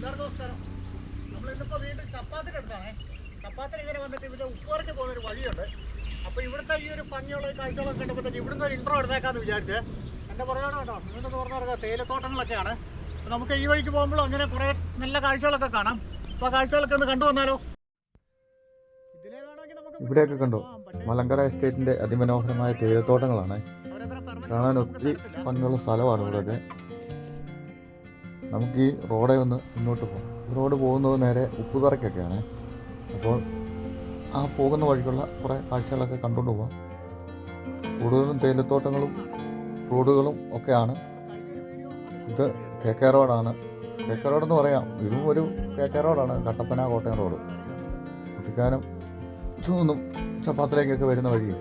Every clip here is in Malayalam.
എല്ലാവർക്കും നമസ്കാരം. നമ്മൾ ഇന്നിപ്പോൾ വീണ്ടും ചപ്പാത്തിന് അടുത്താണേ ചപ്പാത്തിന് ഇങ്ങനെ വന്നിട്ട് ഇവിടെ ഉപ്പുവരയ്ക്ക് വഴിയുണ്ട്. അപ്പോൾ ഇവിടുത്തെ ഈ ഒരു ഭംഗിയുള്ള ഈ കാഴ്ചകളൊക്കെ കണ്ടപ്പോഴത്തേക്ക് ഇവിടുന്ന് ഒരു ഇൻട്രോ എടുത്തേക്കാന്ന് വിചാരിച്ച്. എന്റെ പുറകെ കേട്ടോ? നടക്കുക തേയിലത്തോട്ടങ്ങളൊക്കെയാണ്. അപ്പോൾ നമുക്ക് ഈ വഴിക്ക് പോകുമ്പോൾ അങ്ങനെ കുറേ നല്ല കാഴ്ചകളൊക്കെ കാണാം. അപ്പോൾ ആ കാഴ്ചകളൊക്കെ ഒന്ന് കണ്ടു വന്നാലോ? ഇവിടെയൊക്കെ കണ്ടോ? മലങ്കര എസ്റ്റേറ്റിന്റെ അതിമനോഹരമായ തേയിലത്തോട്ടങ്ങളാണ്. കാണാൻ ഒത്തിരി ഭംഗിയുള്ള സ്ഥലമാണ് ഇവിടെയൊക്കെ. നമുക്ക് ഈ റോഡെ ഒന്ന് മുന്നോട്ട് പോകും. ഈ റോഡ് പോകുന്നത് നേരെ ഉപ്പുതറയ്ക്കൊക്കെയാണ്. അപ്പോൾ ആ പോകുന്ന വഴിക്കുള്ള കുറേ കാഴ്ചകളൊക്കെ കണ്ടുകൊണ്ട് പോവാം കൂടുതലും തേയിലത്തോട്ടങ്ങളും റോഡുകളും ഒക്കെയാണ്. ഇത് കെ കെ റോഡാണ്. കെ കെ റോഡെന്ന് പറയാം. ഇതും ഒരു കെ കെ റോഡാണ്. കട്ടപ്പന കോട്ടയം റോഡ്. കുട്ടിക്കാനം ഇതൊന്നും ചപ്പാത്തിലേക്കൊക്കെ വരുന്ന വഴി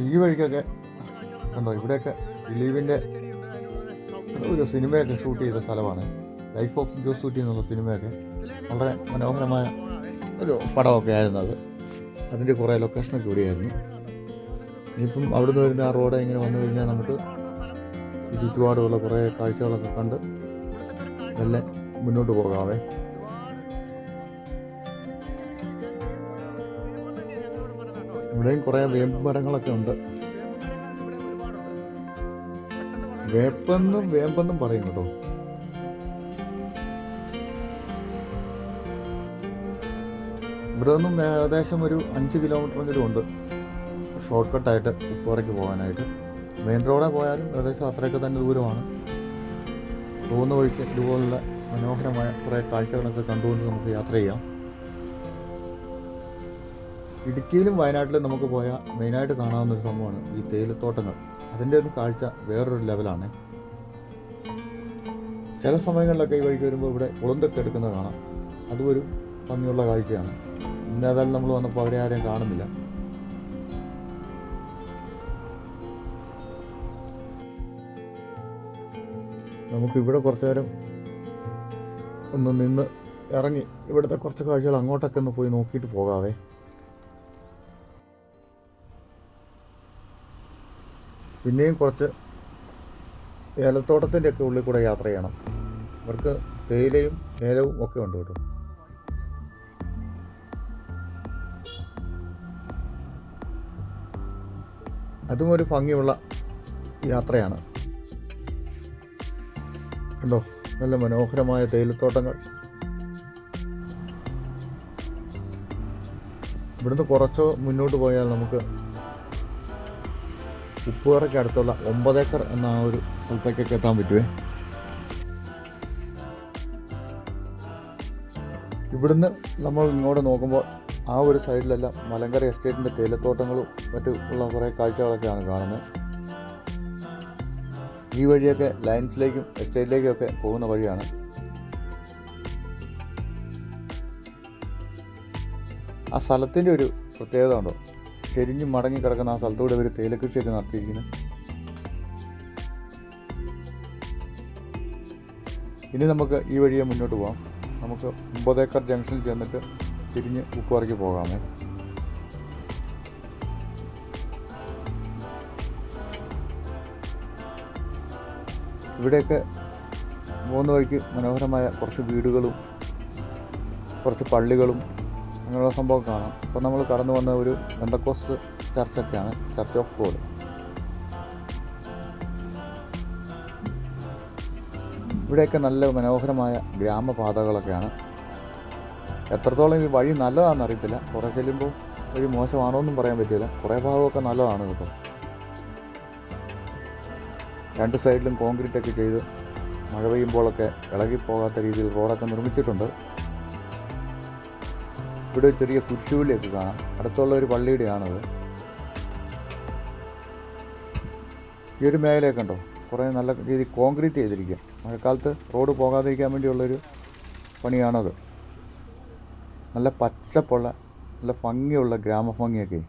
ഈ വഴിക്കൊക്കെ കണ്ടോ ഇവിടെയൊക്കെ ദിലീപിന്റെ ഒരു സിനിമയൊക്കെ ഷൂട്ട് ചെയ്ത സ്ഥലമാണ്. ലൈഫ് ഓഫ് ജോസൂട്ടി എന്നുള്ള സിനിമയൊക്കെ വളരെ മനോഹരമായ ഒരു പടമൊക്കെ ആയിരുന്നു അത്. അതിന്റെ കുറേ ലൊക്കേഷനൊക്കെ ഇവിടെയായിരുന്നു. ഇനിയിപ്പം അവിടുന്ന് വരുന്ന ആ റോഡ് ഇങ്ങനെ വന്നു കഴിഞ്ഞാൽ നമുക്ക് ചുറ്റുപാടുള്ള കുറേ കാഴ്ചകളൊക്കെ കണ്ട് നല്ല മുന്നോട്ട് പോകാവേ. ഇവിടെയും കുറേ വേമ്പ് മരങ്ങളൊക്കെ ഉണ്ട്. വേപ്പെന്നും വേമ്പെന്നും പറയും കേട്ടോ. ഇവിടെ നിന്നും ഏകദേശം ഒരു അഞ്ച് കിലോമീറ്ററെങ്കിലും ഉണ്ട്. ഷോർട്ട് കട്ടായിട്ട് ഉപ്പുറയ്ക്ക് പോകാനായിട്ട്. മെയിൻ റോഡിൽ പോയാലും ഏകദേശം അത്രയൊക്കെ തന്നെ ദൂരമാണ്. പോകുന്ന വഴിക്ക് ഇതുപോലുള്ള മനോഹരമായ കുറേ കാഴ്ചകളൊക്കെ കണ്ടുകൊണ്ട് നമുക്ക് യാത്ര ചെയ്യാം. ഇടുക്കിയിലും വയനാട്ടിലും നമുക്ക് പോയാൽ മെയിനായിട്ട് കാണാവുന്ന ഒരു സംഭവമാണ് ഈ തേയിലത്തോട്ടങ്ങൾ. അതിന്റെ ഒരു കാഴ്ച വേറൊരു ലെവലാണ്. ചില സമയങ്ങളിലൊക്കെ ഈ വഴിക്ക് വരുമ്പോൾ ഇവിടെ ഉളുന്തൊക്കെ എടുക്കുന്നത് കാണാം. അതും ഒരു ഭംഗിയുള്ള കാഴ്ചയാണ്. ഇന്ന് ഏതായാലും നമ്മൾ വന്നപ്പോൾ അവരെ ആരെയും കാണുന്നില്ല. നമുക്കിവിടെ കുറച്ചു നേരം ഒന്ന് നിന്ന് ഇറങ്ങി ഇവിടുത്തെ കുറച്ച് കാഴ്ചകൾ അങ്ങോട്ടൊക്കെ ഒന്ന് പോയി നോക്കിയിട്ട് പോകാവേ. പിന്നെയും കുറച്ച് ഏലത്തോട്ടത്തിന്റെ ഒക്കെ ഉള്ളിൽ കൂടെ യാത്ര ചെയ്യണം. അവർക്ക് തേയിലയും ഏലവും ഒക്കെ ഉണ്ട് കേട്ടോ. അതും ഒരു ഭംഗിയുള്ള യാത്രയാണ്. കണ്ടോ? നല്ല മനോഹരമായ തേയിലത്തോട്ടങ്ങൾ. ഇവിടുന്ന് കുറച്ച് മുന്നോട്ട് പോയാൽ നമുക്ക് ഉപ്പുകറയ്ക്ക് അടുത്തുള്ള ഒമ്പതേക്കർ എന്ന ആ ഒരു സ്ഥലത്തേക്കൊക്കെ എത്താൻ പറ്റുമേ ഇവിടുന്ന് നമ്മൾ ഇങ്ങോട്ട് നോക്കുമ്പോൾ ആ ഒരു സൈഡിലെല്ലാം മലങ്കര എസ്റ്റേറ്റിന്റെ തേയിലത്തോട്ടങ്ങളും മറ്റു ഉള്ള കുറേ കാഴ്ചകളൊക്കെയാണ് കാണുന്നത്. ഈ വഴിയൊക്കെ ലൈൻസിലേക്കും എസ്റ്റേറ്റിലേക്കും ഒക്കെ പോകുന്ന വഴിയാണ്. ആ സ്ഥലത്തിന്റെ ഒരു പ്രത്യേകത ഉണ്ടോ? ചെരിഞ്ഞ് മടങ്ങി കിടക്കുന്ന ആ സ്ഥലത്തൂടെ ഒരു തേയിലക്കൃഷിയൊക്കെ നടത്തിയിരിക്കുന്നു. ഇനി നമുക്ക് ഈ വഴിയെ മുന്നോട്ട് പോകാം നമുക്ക് ഒമ്പതേക്കർ ജംഗ്ഷനിൽ ചെന്നിട്ട് തിരിഞ്ഞ് ഉപ്പുവറയ്ക്ക് പോകാമേ. ഇവിടെയൊക്കെ പോകുന്ന വഴിക്ക് മനോഹരമായ കുറച്ച് വീടുകളും കുറച്ച് പള്ളികളും അങ്ങനെയുള്ള സംഭവം കാണാം. ഇപ്പം നമ്മൾ കടന്നു വന്ന ഒരു ബന്ധക്കോസ് ചർച്ചൊക്കെയാണ്. Church of God. ഇവിടെയൊക്കെ നല്ല മനോഹരമായ ഗ്രാമപാതകളൊക്കെയാണ്. എത്രത്തോളം ഈ വഴി നല്ലതാണെന്ന് അറിയത്തില്ല. കുറേ ചെല്ലുമ്പോൾ വഴി മോശമാണോ എന്നും പറയാൻ പറ്റില്ല. കുറേ ഭാഗമൊക്കെ നല്ലതാണ് കേട്ടോ. രണ്ട് സൈഡിലും കോൺക്രീറ്റ് ഒക്കെ ചെയ്ത് മഴ പെയ്യുമ്പോഴൊക്കെ ഇളകിപ്പോകാത്ത രീതിയിൽ റോഡൊക്കെ നിർമ്മിച്ചിട്ടുണ്ട്. ഇവിടെ ചെറിയ കുരിശുപള്ളിയൊക്കെ കാണാം. അടുത്തുള്ള ഒരു പള്ളിയുടെയാണത്. ഈ ഒരു മേഖലയൊക്കെ ഉണ്ടോ കുറേ നല്ല രീതി കോൺക്രീറ്റ് ചെയ്തിരിക്കുക. മഴക്കാലത്ത് റോഡ് പോകാതിരിക്കാൻ വേണ്ടിയുള്ളൊരു പണിയാണത്. നല്ല പച്ചപ്പുള്ള നല്ല ഭംഗിയുള്ള ഗ്രാമഭംഗിയൊക്കെ.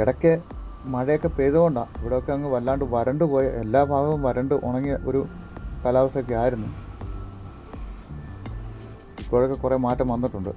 ഇടയ്ക്ക് മഴയൊക്കെ പെയ്തുകൊണ്ടാണ് ഇവിടെയൊക്കെ അങ്ങ് വല്ലാണ്ട് വരണ്ട് പോയ എല്ലാ ഭാഗവും വരണ്ട് ഉണങ്ങിയ ഒരു കാലാവസ്ഥയൊക്കെ ആയിരുന്നു. ഇപ്പോഴൊക്കെ കുറേ മാറ്റം വന്നിട്ടുണ്ട്.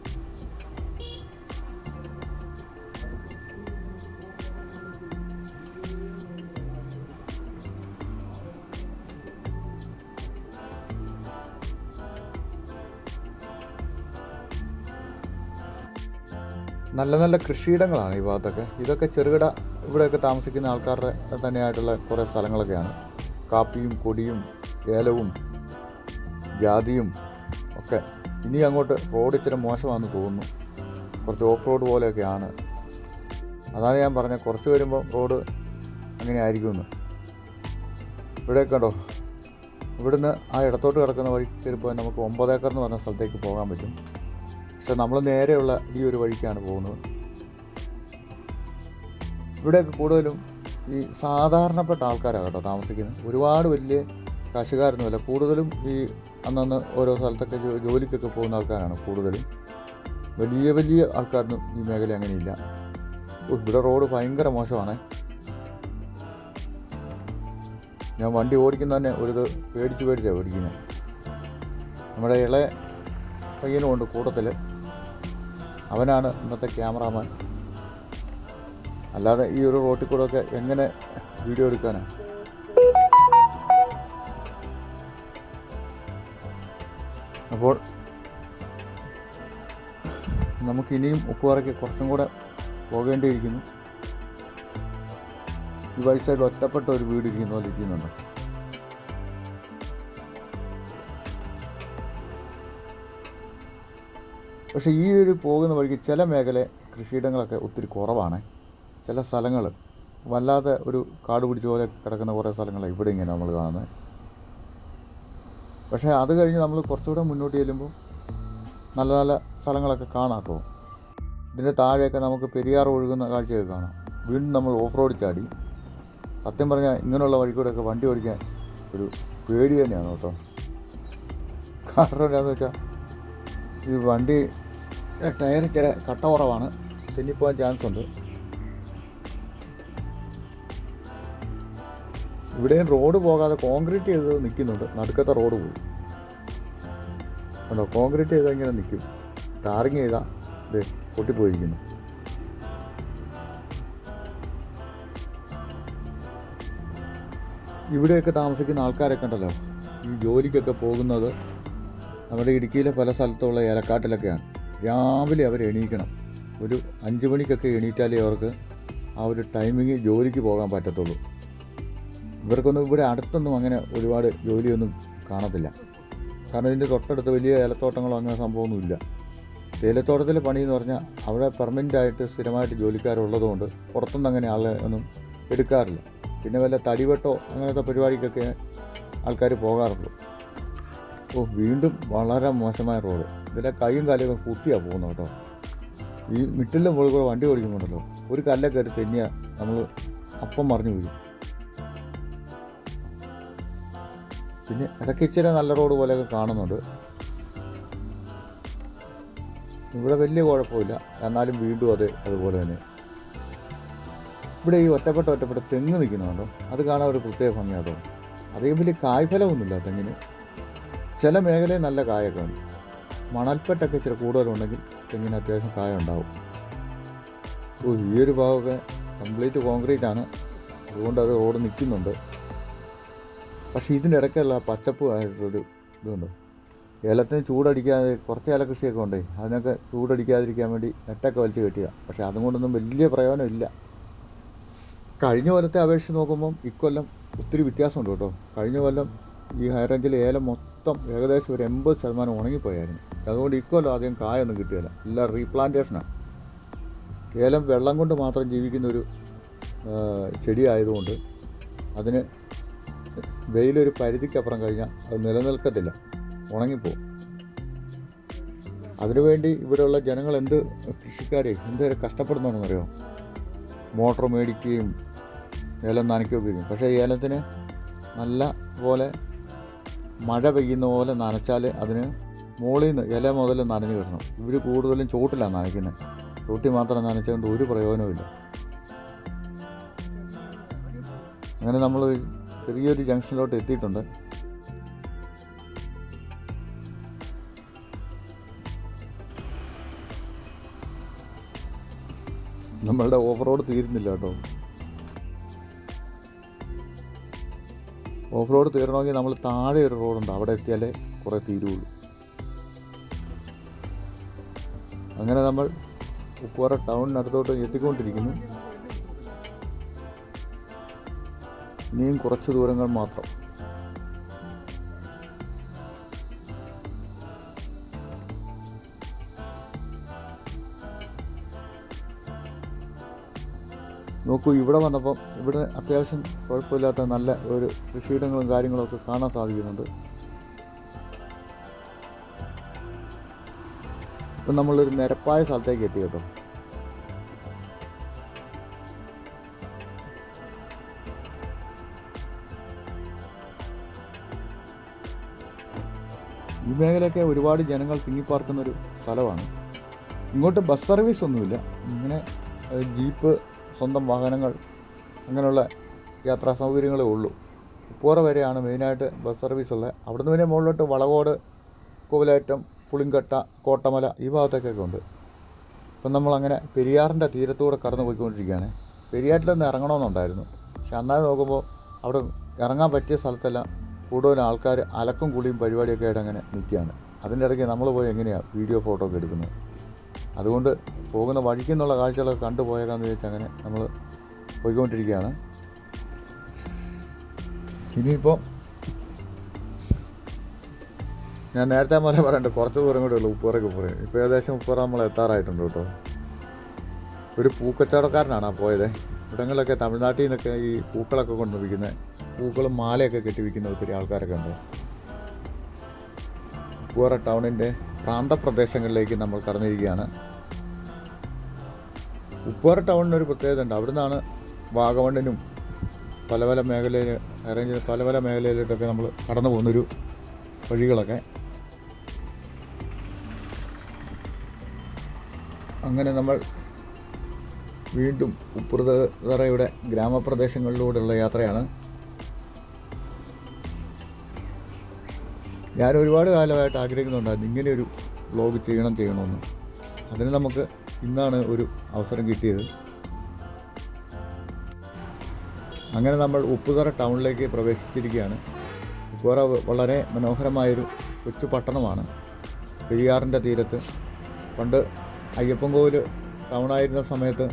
നല്ല നല്ല കൃഷിയിടങ്ങളാണ് ഈ ഭാഗത്തൊക്കെ. ഇതൊക്കെ ചെറുകിട ഇവിടെയൊക്കെ താമസിക്കുന്ന ആൾക്കാരുടെ തന്നെയായിട്ടുള്ള കുറേ സ്ഥലങ്ങളൊക്കെയാണ്. കാപ്പിയും കൊടിയും ഏലവും ജാതിയും ഒക്കെ ഇനി അങ്ങോട്ട് റോഡ് ഇച്ചിരി മോശമാണെന്ന് തോന്നുന്നു. കുറച്ച് ഓഫ് റോഡ് പോലെയൊക്കെയാണ്. അതാണ് ഞാൻ പറഞ്ഞത് കുറച്ച് വരുമ്പോൾ റോഡ് അങ്ങനെ ആയിരിക്കുമെന്ന്. ഇവിടെ കണ്ടോ? ഇവിടുന്ന് ആ ഇടത്തോട്ട് കിടക്കുന്ന വഴി കയറിപ്പോയി നമുക്ക് ഒമ്പതേക്കർ എന്ന് പറഞ്ഞ സ്ഥലത്തേക്ക് പോകാൻ പറ്റും. പക്ഷെ നമ്മൾ നേരെയുള്ള ഈ ഒരു വഴിക്കാണ് പോകുന്നത്. ഇവിടെയൊക്കെ കൂടുതലും ഈ സാധാരണപ്പെട്ട ആൾക്കാരാണ് കേട്ടോ താമസിക്കുന്നത്. ഒരുപാട് വലിയ കാശുകാരൊന്നുമല്ല. കൂടുതലും ഈ അന്നന്ന് ഓരോ സ്ഥലത്തൊക്കെ ജോലിക്കൊക്കെ പോകുന്ന ആൾക്കാരാണ് കൂടുതലും. വലിയ വലിയ ആൾക്കാരൊന്നും ഈ മേഖല അങ്ങനെയില്ല. ഇവിടെ റോഡ് ഭയങ്കര മോശമാണ്. ഞാൻ വണ്ടി ഓടിക്കുന്ന തന്നെ ഒരു ഇത് പേടിച്ച് പേടിച്ചാണ് ഓടിക്കുന്നത് നമ്മുടെ ഇളയ പയ്യനും ഉണ്ട് കൂട്ടത്തിൽ അവനാണ് ഇന്നത്തെ ക്യാമറാമാൻ. അല്ലാതെ ഈ ഒരു റോട്ടിൽ കൂടെ ഒക്കെ എങ്ങനെ വീഡിയോ എടുക്കാനാണ് അപ്പോൾ നമുക്കിനിയും ഉപ്പുവറയ്ക്ക് കുറച്ചും കൂടെ പോകേണ്ടിയിരിക്കുന്നു. ഈ വഴി സൈഡിൽ ഒറ്റപ്പെട്ട ഒരു വീട് ഇരിക്കുന്ന പോലെ ഇരിക്കുന്നുണ്ട്. പക്ഷേ ഈ ഒരു പോകുന്ന വഴിക്ക് ചില മേഖല കൃഷിയിടങ്ങളൊക്കെ ഒത്തിരി കുറവാണ്. ചില സ്ഥലങ്ങൾ വല്ലാതെ ഒരു കാട് പിടിച്ച പോലെ കിടക്കുന്ന കുറേ സ്ഥലങ്ങളാണ് ഇവിടെ ഇങ്ങനെ നമ്മൾ കാണുന്നത്. പക്ഷേ അത് കഴിഞ്ഞ് നമ്മൾ കുറച്ചുകൂടെ മുന്നോട്ട് ചെല്ലുമ്പോൾ നല്ല നല്ല സ്ഥലങ്ങളൊക്കെ കാണാം അപ്പോൾ ഇതിന്റെ താഴെയൊക്കെ നമുക്ക് പെരിയാർ ഒഴുകുന്ന കാഴ്ചയൊക്കെ കാണാം. വീണ്ടും നമ്മൾ ഓഫ് റോഡ് ചാടി. സത്യം പറഞ്ഞാൽ ഇങ്ങനെയുള്ള വഴി കൂടെയൊക്കെ വണ്ടി ഓടിക്കാൻ ഒരു പേടി തന്നെയാണ് കേട്ടോ. കാരണം എന്താണെന്ന് വെച്ചാൽ ഈ വണ്ടി ടയർ ചില കട്ട കുറവാണ്. തെന്നിപ്പോകാൻ ചാൻസ് ഉണ്ട്. ഇവിടെയും റോഡ് പോകാതെ കോൺക്രീറ്റ് ചെയ്ത് നിൽക്കുന്നുണ്ട്. നടുക്കത്തെ റോഡ് പോയി. കണ്ടോ? കോൺക്രീറ്റ് ചെയ്താൽ ഇങ്ങനെ നിൽക്കും. ടാറിങ് ചെയ്താൽ ഇത് പൊട്ടിപ്പോയിരിക്കുന്നു. ഇവിടെയൊക്കെ താമസിക്കുന്ന ആൾക്കാരൊക്കെ ഉണ്ടല്ലോ. ഈ ജോലിക്കൊക്കെ പോകുന്നത് നമ്മുടെ ഇടുക്കിയിലെ പല സ്ഥലത്തുള്ള ഏലക്കാട്ടിലൊക്കെയാണ്. രാവിലെ അവർ എണീക്കണം. ഒരു അഞ്ച് മണിക്കൊക്കെ എണീറ്റാലേ അവർക്ക് ആ ഒരു ടൈമിങ് ജോലിക്ക് പോകാൻ പറ്റത്തുള്ളൂ. ഇവർക്കൊന്നും ഇവിടെ അടുത്തൊന്നും അങ്ങനെ ഒരുപാട് ജോലിയൊന്നും കാണത്തില്ല. കാരണം ഇതിന്റെ തൊട്ടടുത്ത് വലിയ ഏലത്തോട്ടങ്ങളോ അങ്ങനെ സംഭവമൊന്നുമില്ല. തേയിലത്തോട്ടത്തിൽ പണി എന്ന് പറഞ്ഞാൽ അവിടെ പെർമനന്റ് ആയിട്ട് സ്ഥിരമായിട്ട് ജോലിക്കാരുള്ളതുകൊണ്ട് പുറത്തുനിന്ന് അങ്ങനെ ആളെ ഒന്നും എടുക്കാറില്ല. പിന്നെ വല്ല തടിവെട്ടോ അങ്ങനത്തെ പരിപാടിക്കൊക്കെ ആൾക്കാർ പോകാറുള്ളൂ. ഓ വീണ്ടും വളരെ മോശമായ റോഡ്. ഇതിലെ കൈയും കാലൊക്കെ കുത്തിയാണ് പോകുന്നത് കേട്ടോ. ഈ മിട്ടിലും മുകളിൽ കൂടെ വണ്ടി ഓടിക്കുമ്പോണ്ടല്ലോ ഒരു കല്ലൊക്കെ ഒരു തെന്നിയാൽ നമ്മൾ അപ്പം മറിഞ്ഞു വീഴും. പിന്നെ ഇടയ്ക്ക് ഇച്ചിരി നല്ല റോഡ് പോലെയൊക്കെ കാണുന്നുണ്ട്. ഇവിടെ വലിയ കുഴപ്പമില്ല. എന്നാലും വീണ്ടും അത് അതുപോലെ തന്നെ. ഇവിടെ ഈ ഒറ്റപ്പെട്ട ഒറ്റപ്പെട്ട തെങ്ങ് നിൽക്കുന്നുണ്ടോ അത് കാണാൻ ഒരു പ്രത്യേക ഭംഗിയാട്ടോ. അതേ വലിയ കായ്ഫലമൊന്നുമില്ല തെങ്ങിന്. ചില മേഖലയിൽ നല്ല കായൊക്കെ ഉണ്ട്. മണൽപ്പെട്ടൊക്കെ ഇച്ചിരി കൂടുതലുണ്ടെങ്കിൽ തെങ്ങിന് അത്യാവശ്യം കായ ഉണ്ടാവും. ഓ ഈ ഒരു ഭാഗമൊക്കെ കംപ്ലീറ്റ് കോൺക്രീറ്റ് ആണ് അതുകൊണ്ട് അത് റോഡ് നിൽക്കുന്നുണ്ട്. പക്ഷേ ഇതിന്റെ ഇടയ്ക്കല്ല പച്ചപ്പ് ആയിട്ടൊരു ഇതുണ്ട്. ഏലത്തിന് ചൂടടിക്കാതെ കുറച്ച് ഏല കൃഷിയൊക്കെ ഉണ്ടേ അതിനൊക്കെ ചൂടടിക്കാതിരിക്കാൻ വേണ്ടി നെറ്റൊക്കെ വലിച്ച് കെട്ടിയ പക്ഷേ അതും കൊണ്ടൊന്നും വലിയ പ്രയോജനമില്ല. കഴിഞ്ഞ കൊല്ലത്തെ അപേക്ഷിച്ച് നോക്കുമ്പം ഇക്കൊല്ലം ഒത്തിരി വ്യത്യാസമുണ്ട് കേട്ടോ. കഴിഞ്ഞ കൊല്ലം ഈ ഹൈറേഞ്ചിൽ ഏലം മൊത്തം ഏകദേശം ഒരു എൺപത് ശതമാനം ഉണങ്ങിപ്പോയായിരുന്നു. അതുകൊണ്ട് ഇക്കൊല്ലം അധികം കായൊന്നും കിട്ടുകയില്ല എല്ലാം റീപ്ലാന്റേഷനാണ് ഏലം വെള്ളം കൊണ്ട് മാത്രം ജീവിക്കുന്ന ഒരു അതിന് വെയിലൊരു പരിധിക്കപ്പുറം കഴിഞ്ഞാൽ അത് നിലനിൽക്കത്തില്ല. ഉണങ്ങിപ്പോവും. അതിനുവേണ്ടി ഇവിടെയുള്ള ജനങ്ങൾ എന്ത് കൃഷിക്കാരെ എന്തൊരു കഷ്ടപ്പെടുന്നുണ്ടെന്നറിയോ? മോട്ടർ മേടിക്കുകയും ഏലം നനയ്ക്കുകയൊക്കെ ചെയ്യും പക്ഷേ ഏലത്തിന് നല്ല പോലെ മഴ പെയ്യുന്ന പോലെ നനച്ചാൽ അതിന് മുകളിൽ നിന്ന് ഇല മുതൽ നനഞ്ഞു കിടണം ഇവർ കൂടുതലും ചോട്ടിലാണ് നനയ്ക്കുന്നത്. ചോട്ടി മാത്രം നനച്ചുകൊണ്ട് ഒരു പ്രയോജനവുമില്ല. അങ്ങനെ നമ്മൾ ചെറിയൊരു ജംഗ്ഷനിലോട്ട് എത്തിയിട്ടുണ്ട്. നമ്മളുടെ ഓഫ് റോഡ് തീരുന്നില്ല കേട്ടോ. ഓഫ് റോഡ് തീരണമെങ്കിൽ നമ്മൾ താഴെ ഒരു റോഡുണ്ട്. അവിടെ എത്തിയാലേ കുറേ തീരുള്ളൂ. അങ്ങനെ നമ്മൾ ഉപ്പുപാറ ടൗണിനടുത്തോട്ട് എത്തിക്കൊണ്ടിരിക്കുന്നു. ഇനിയും കുറച്ച് ദൂരങ്ങൾ മാത്രം. നോക്കൂ ഇവിടെ വന്നപ്പം ഇവിടെ അത്യാവശ്യം കുഴപ്പമില്ലാത്ത നല്ല ഒരു കൃഷിയിടങ്ങളും കാര്യങ്ങളും ഒക്കെ കാണാൻ സാധിക്കുന്നുണ്ട്. ഇപ്പം നമ്മളൊരു നിരപ്പായ സ്ഥലത്തേക്ക് എത്തി കേട്ടോ. ഈ മേഖലയൊക്കെ ഒരുപാട് ജനങ്ങൾ തിങ്ങിപ്പാർക്കുന്ന ഒരു സ്ഥലമാണ്. ഇങ്ങോട്ട് ബസ് സർവീസ് ഒന്നുമില്ല. ഇങ്ങനെ ജീപ്പ് സ്വന്തം വാഹനങ്ങൾ അങ്ങനെയുള്ള യാത്രാ സൗകര്യങ്ങളേ ഉള്ളൂ. ഉപ്പോറ വരെയാണ് മെയിനായിട്ട് ബസ് സർവീസ് ഉള്ളത്. അവിടുന്ന് പിന്നെ മുകളിലോട്ട് വളകോട് കോവിലേറ്റം പുളിങ്കട്ട കോട്ടമല ഈ ഭാഗത്തൊക്കെ ഉണ്ട്. ഇപ്പം നമ്മളങ്ങനെ പെരിയാറിന്റെ തീരത്തൂടെ കടന്നു പോയിക്കൊണ്ടിരിക്കുകയാണ്. പെരിയാറ്റിൽ നിന്ന് ഇറങ്ങണമെന്നുണ്ടായിരുന്നു. പക്ഷെ അന്നാലും നോക്കുമ്പോൾ അവിടെ ഇറങ്ങാൻ പറ്റിയ സ്ഥലത്തെല്ലാം കൂടുതൽ ആൾക്കാർ അലക്കും കുളിയും പരിപാടിയൊക്കെ ആയിട്ട് അങ്ങനെ നിൽക്കുകയാണ്. അതിന്റെ ഇടയ്ക്ക് നമ്മൾ പോയി എങ്ങനെയാണ് വീഡിയോ ഫോട്ടോ ഒക്കെ എടുക്കുന്നത്? അതുകൊണ്ട് പോകുന്ന വഴിക്ക് എന്നുള്ള കാഴ്ചകളൊക്കെ കണ്ടു പോയേക്കാന്ന് വിചാരിച്ച് അങ്ങനെ നമ്മൾ പോയിക്കൊണ്ടിരിക്കുകയാണ്. ഇനിയിപ്പോൾ ഞാൻ നേരത്തെ പോലെ പറയണ്ട കുറച്ച് ദൂരം കൂടെ ഉള്ളൂ ഉപ്പുറയ്ക്ക് പോയി ഇപ്പോൾ ഏകദേശം ഉപ്പുറ നമ്മൾ എത്താറായിട്ടുണ്ട് കേട്ടോ. ഒരു പൂക്കച്ചവടക്കാരനാണ് പോയത്. ഇവിടങ്ങളിലൊക്കെ തമിഴ്നാട്ടിൽ നിന്നൊക്കെ ഈ പൂക്കളൊക്കെ കൊണ്ട് വിൽക്കുന്നത് പൂക്കളും മാലയൊക്കെ കെട്ടി വിൽക്കുന്ന ഒത്തിരി ആൾക്കാരൊക്കെ ഉണ്ട്. പൂവറ ടൗണിന്റെ പ്രാന്തപ്രദേശങ്ങളിലേക്ക് നമ്മൾ കടന്നിരിക്കുകയാണ്. ഉപ്പുവാറ ടൗണിനൊരു പ്രത്യേകത ഉണ്ട്. അവിടെ നിന്നാണ് വാഗമണ്ണിനും പല പല മേഖലയിൽ അറേഞ്ച് പല പല മേഖലയിലോട്ടൊക്കെ നമ്മൾ കടന്നു പോകുന്നൊരു വഴികളൊക്കെ. അങ്ങനെ നമ്മൾ വീണ്ടും ഉപ്പുറതറയുടെ ഗ്രാമപ്രദേശങ്ങളിലൂടെയുള്ള യാത്രയാണ്. ഞാൻ ഒരുപാട് കാലമായിട്ട് ആഗ്രഹിക്കുന്നുണ്ടായിരുന്നു ഇങ്ങനെ ഒരു വ്ലോഗ് ചെയ്യണം ചെയ്യണമെന്ന്. അതിന് നമുക്ക് ഇന്നാണ് ഒരു അവസരം കിട്ടിയത്. അങ്ങനെ നമ്മൾ ഉപ്പുതറ ടൗണിലേക്ക് പ്രവേശിച്ചിരിക്കുകയാണ്. ഉപ്പുതറ വളരെ മനോഹരമായൊരു കൊച്ചു പട്ടണമാണ്. പെരിയാറിന്റെ തീരത്ത്. പണ്ട് അയ്യപ്പൻകോവിൽ ടൗണായിരുന്ന സമയത്ത്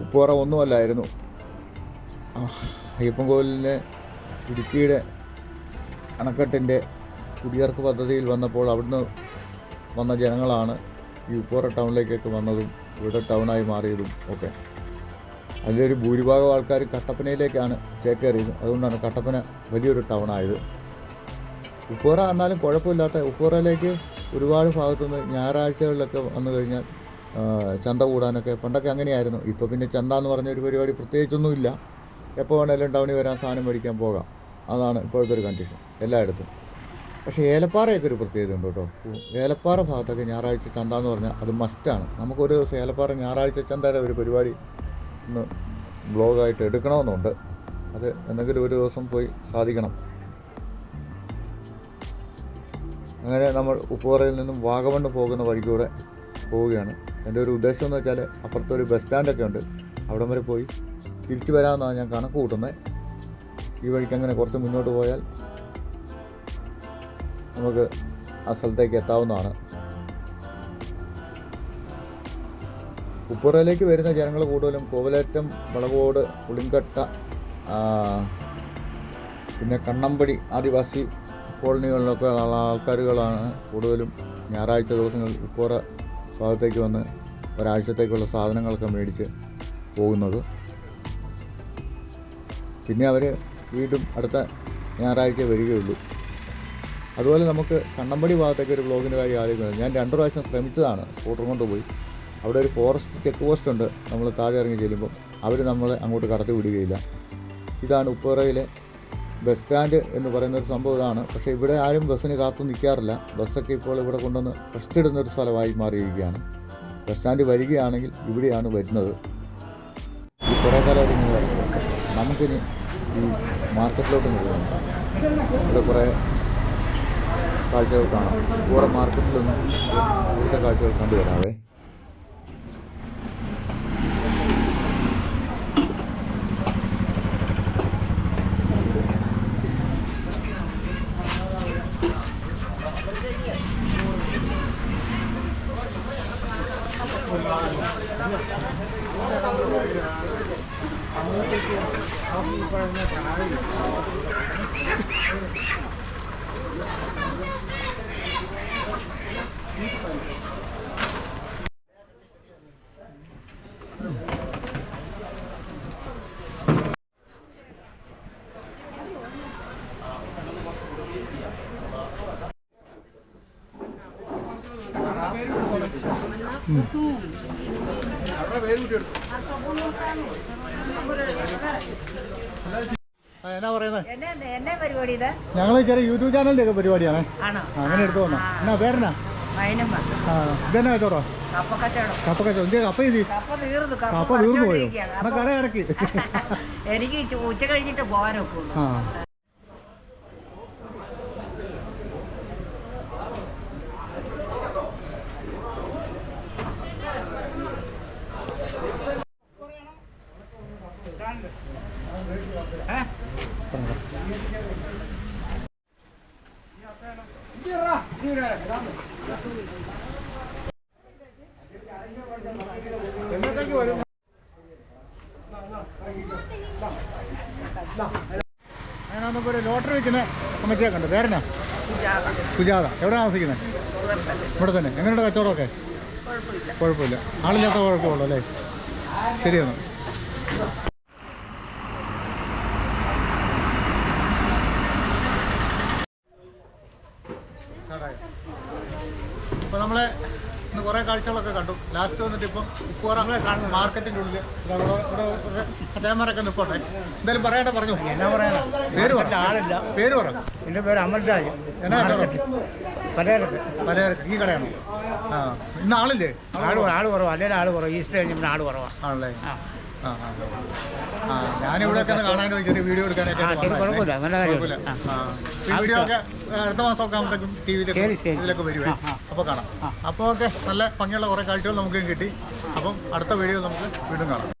ഉപ്പുതറ ഒന്നുമല്ലായിരുന്നു. അയ്യപ്പൻ അയ്യപ്പൻകോവിലിന്റെ ഇടുക്കിയുടെ അണക്കെട്ടിന്റെ കുടിയിറക്ക് പദ്ധതിയിൽ വന്നപ്പോൾ അവിടുന്ന് വന്ന ജനങ്ങളാണ് ഈ ഉപ്പോറ ടൗണിലേക്കൊക്കെ വന്നതും ഇവിടെ ടൗണായി മാറിയതും ഒക്കെ. അതിലൊരു ഭൂരിഭാഗം ആൾക്കാർ കട്ടപ്പനയിലേക്കാണ് ചേക്കേറിയത്. അതുകൊണ്ടാണ് കട്ടപ്പന വലിയൊരു ടൗണായത്. ഉപ്പോറ എന്നാലും കുഴപ്പമില്ലാത്ത ഉപ്പോറയിലേക്ക് ഒരുപാട് ഭാഗത്തുനിന്ന് ഞായറാഴ്ചകളിലൊക്കെ വന്നു കഴിഞ്ഞാൽ ചന്ത കൂടാനൊക്കെ പണ്ടൊക്കെ അങ്ങനെയായിരുന്നു. ഇപ്പോൾ പിന്നെ ചന്ത എന്ന് പറഞ്ഞ ഒരു പരിപാടി പ്രത്യേകിച്ചൊന്നുമില്ല. എപ്പോൾ വേണമെങ്കിലും ടൗണിൽ വരാൻ സാധനം മേടിക്കാൻ പോകാം. അതാണ് ഇപ്പോഴത്തെ ഒരു കണ്ടീഷൻ എല്ലായിടത്തും. പക്ഷേ ഏലപ്പാറയൊക്കെ ഒരു പ്രത്യേകത ഉണ്ട് കേട്ടോ. ഏലപ്പാറ ഭാഗത്തൊക്കെ ഞായറാഴ്ച ചന്ത എന്ന് പറഞ്ഞാൽ അത് മസ്റ്റാണ് നമുക്കൊരു ദിവസം ഏലപ്പാറ ഞായറാഴ്ച ചന്തയുടെ ഒരു പരിപാടി ഒന്ന് ബ്ലോഗായിട്ട് എടുക്കണമെന്നുണ്ട്. അത് എന്തെങ്കിലും ഒരു ദിവസം പോയി സാധിക്കണം. അങ്ങനെ നമ്മൾ ഉപ്പുപറയിൽ നിന്നും വാഗമണ്ണ് പോകുന്ന വഴിക്കൂടെ പോവുകയാണ്. എന്റെ ഒരു ഉദ്ദേശം എന്ന് വെച്ചാൽ അപ്പുറത്തൊരു ബസ് സ്റ്റാൻഡൊക്കെ ഉണ്ട്. അവിടം വരെ പോയി തിരിച്ചു വരാമെന്നാണ് ഞാൻ കണക്ക് കൂട്ടുന്നത്. ഈ വഴിക്ക് അങ്ങനെ കുറച്ച് മുന്നോട്ട് പോയാൽ നമുക്ക് ആ സ്ഥലത്തേക്ക് എത്താവുന്നതാണ്. ഉപ്പുറയിലേക്ക് വരുന്ന ജനങ്ങൾ കൂടുതലും കോവലേറ്റം വളകോട് പുളിങ്കട്ട പിന്നെ കണ്ണമ്പടി ആദിവാസി കോളനികളിലൊക്കെ ഉള്ള ആൾക്കാരുകളാണ് കൂടുതലും ഞായറാഴ്ച ദിവസങ്ങളിൽ ഉപ്പുറ ഭാഗത്തേക്ക് വന്ന് ഒരാഴ്ചത്തേക്കുള്ള സാധനങ്ങളൊക്കെ മേടിച്ച് പോകുന്നത്. പിന്നെ അവർ വീണ്ടും അടുത്ത ഞായറാഴ്ച വരികയുള്ളൂ. അതുപോലെ നമുക്ക് കണ്ണമ്പടി ഭാഗത്തേക്ക് ഒരു ബ്ലോഗിന്റെ കാര്യം ആലോചിക്കുന്നത്. ഞാൻ രണ്ട് പ്രാവശ്യം ശ്രമിച്ചതാണ് സ്കൂട്ടർ കൊണ്ട് പോയി. അവിടെ ഒരു ഫോറസ്റ്റ് ചെക്ക് പോസ്റ്റ് ഉണ്ട്. നമ്മൾ താഴെ ഇറങ്ങി ചെല്ലുമ്പോൾ അവർ നമ്മളെ അങ്ങോട്ട് കടത്തി വിടുകയില്ല. ഇതാണ് ഉപ്പുറയിലെ ബസ് സ്റ്റാൻഡ് എന്ന് പറയുന്ന ഒരു സംഭവം ഇതാണ്. പക്ഷേ ഇവിടെ ആരും ബസ്സിന് കാത്തു നിൽക്കാറില്ല. ബസ്സൊക്കെ ഇപ്പോൾ ഇവിടെ കൊണ്ടുവന്ന് റെസ്റ്റ് ഇടുന്ന ഒരു സ്ഥലമായി മാറിയിരിക്കുകയാണ്. ബസ് സ്റ്റാൻഡ് വരികയാണെങ്കിൽ ഇവിടെയാണ് വരുന്നത്. ഈ കുറേ കാലമായിട്ട് ഇങ്ങനെ നമുക്കിനി ഈ മാർക്കറ്റിലോട്ട് പോകണം ഇവിടെ കുറേ കാഴ്ചകൾ കാണാം കുറേ മാർക്കറ്റിലൊന്നും ഇവിടുത്തെ കാഴ്ചകൾ കണ്ടുവരാവേ ആ, എന്നാ പറയുന്നത് എന്നെ ഞങ്ങൾ ചെറിയ യൂട്യൂബ് ചാനലിന്റെ ഒക്കെ പരിപാടിയാണ്. അങ്ങനെ എടുത്തു വന്നോ. എന്നാ പേരെന്നാ? ഇതെന്നോ കച്ചവടോ? കപ്പ കച്ചവടം കപ്പ ഇത്? കപ്പ തീർന്നു. പോയോ. എന്നാ കട ഇറക്കി എനിക്ക് ഉച്ച കഴിഞ്ഞിട്ട് പോകാനൊക്കെ ഉള്ളൂ ആ എന്നത്തേക്ക് വരും ഒരു ലോട്ടറി വെക്കുന്ന അമ്മച്ചിയെ കണ്ടു. പേരനാ സുജാത. എവിടെ താമസിക്കുന്നത്? ഇവിടെ തന്നെ. എങ്ങനെയുണ്ട് കച്ചവടമൊക്കെ? കുഴപ്പമില്ല. ആളില്ലാത്ത കുഴപ്പമുള്ളൂ അല്ലേ? ശരിയെന്നാ. അപ്പോൾ നമ്മളെ ഇന്ന് കുറേ കാഴ്ചകളൊക്കെ കണ്ടു. ലാസ്റ്റ് വന്നിട്ട് ഇപ്പം ഉപ്പുറ മാർക്കറ്റിന്റെ ഉള്ളിൽ ഇവിടെ ഇവിടെ നിൽക്കട്ടെ എന്തായാലും പറയട്ടെ പറഞ്ഞു. എന്നാ പറയാ പേര് പറ. ആളില്ല. പേര് പറ. എന്റെ പേര് അമൽരാജ്. എന്നാ കച്ചവടം പലചരക്ക്. പലചരക്ക്. ഈ കടയാണോ? ആ. ഇന്ന് ആളില്ലേ? ആൾ ആൾ കുറവാ. അല്ലെങ്കിൽ ആൾ കുറവ്. ഈസ്റ്റ് കഴിഞ്ഞാൽ ആൾ കുറവാണ് ആണല്ലേ? ആ. ഞാനിവിടെ ഒക്കെ ഒന്ന് കാണാനും ചെറിയ വീഡിയോ എടുക്കാനൊക്കെ കുഴപ്പമില്ല, ഒക്കെ അടുത്ത മാസമൊക്കെ ആകുമ്പോഴത്തേക്കും ടി വിയിലൊക്കെ. ഇതിലൊക്കെ വരുവേ. അപ്പോൾ കാണാം. അപ്പോൾ ഓക്കെ നല്ല ഭംഗിയുള്ള കുറേ കാഴ്ചകൾ നമുക്ക് കിട്ടി. അപ്പം അടുത്ത വീഡിയോ നമുക്ക് വീണ്ടും കാണാം.